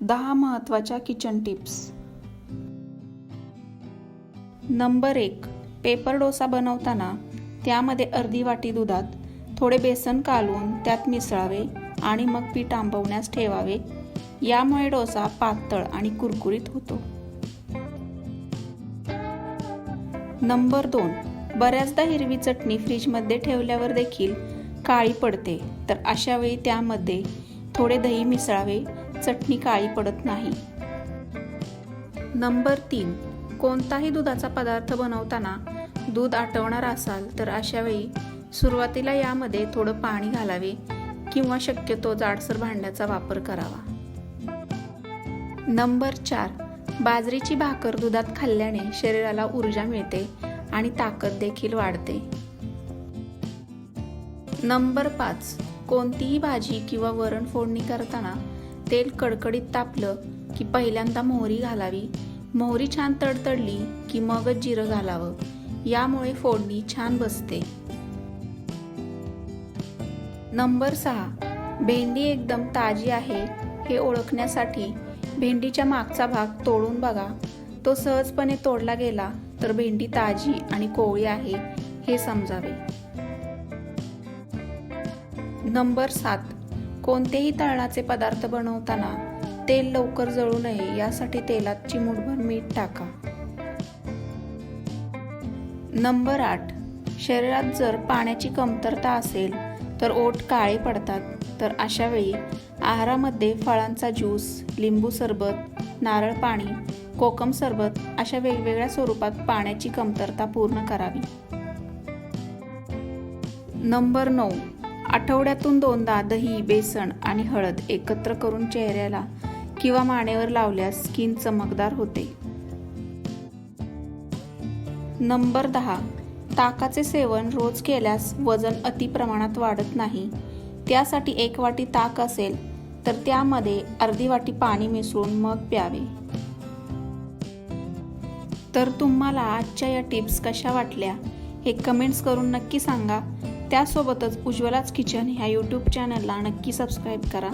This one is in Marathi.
दहा महत्त्वाच्या किचन टिप्स नंबर एक पेपर डोसा बनवताना त्यामध्ये अर्धी वाटी दुधात थोडे बेसन कालवून त्यात मिसळावे आणि मग पीठ आंबवण्यास ठेवावे. यामुळे डोसा पातळ आणि कुरकुरीत होतो. नंबर दोन बऱ्याचदा हिरवी चटणी फ्रीजमध्ये ठेवल्यावर देखील काळी पडते. तर अशा वेळी त्यामध्ये थोडे दही मिसळावे चटणी काळी पडत नाही. नंबर तीन. कोणताही दुधाचा पदार्थ बनवताना दूध आटवणार असाल तर अशा वेळी सुरुवातीला यामध्ये थोडं पाणी घालावे किंवा शक्यतो जाडसर भांड्याचा वापर करावा. नंबर चार. बाजरीची भाकर दुधात खाल्ल्याने शरीराला ऊर्जा मिळते आणि ताकद देखील वाढते. नंबर पाच. कोणतीही भाजी किंवा वरण फोडणी करताना तेल कडकडीत तापलं की पहिल्यांदा मोहरी घालावी. मोहरी छान तडतडली की मगच जिरं घालावं. यामुळे फोडणी छान बसते. नंबर सहा. भेंडी एकदम ताजी आहे हे ओळखण्यासाठी भेंडीच्या मागचा भाग तोडून बघा. तो सहजपणे तोडला गेला तर भेंडी ताजी आणि कोवळी आहे हे समजावे. नंबर सात. कोणतेही तळणाचे पदार्थ बनवताना तेल लवकर जळू नये यासाठी तेलात चिमूटभर मीठ टाका. नंबर आठ. शरीरात जर पाण्याची कमतरता असेल तर ओठ काळे पडतात. तर अशा वेळी आहारामध्ये फळांचा ज्यूस लिंबू सरबत नारळ पाणी कोकम सरबत अशा वेगवेगळ्या स्वरूपात पाण्याची कमतरता पूर्ण करावी. नंबर नऊ. आठवड्यातून दोनदा दही बेसन आणि हळद एकत्र करून चेहऱ्याला किंवा मानेवर लावल्यास स्किन चमकदार होते. नंबर दहा. ताकाचे सेवन रोज केल्यास वजन अति प्रमाणात वाढत नाही. त्यासाठी एक वाटी ताक असेल तर त्यामध्ये अर्धी वाटी पाणी मिसळून मग प्यावे. तर तुम्हाला आजच्या या टिप्स कशा वाटल्या हे कमेंट्स करून नक्की सांगा. त्यासोबतच उज्ज्वलाच किचन ह्या यूट्यूब चॅनलला नक्की सबस्क्राईब करा.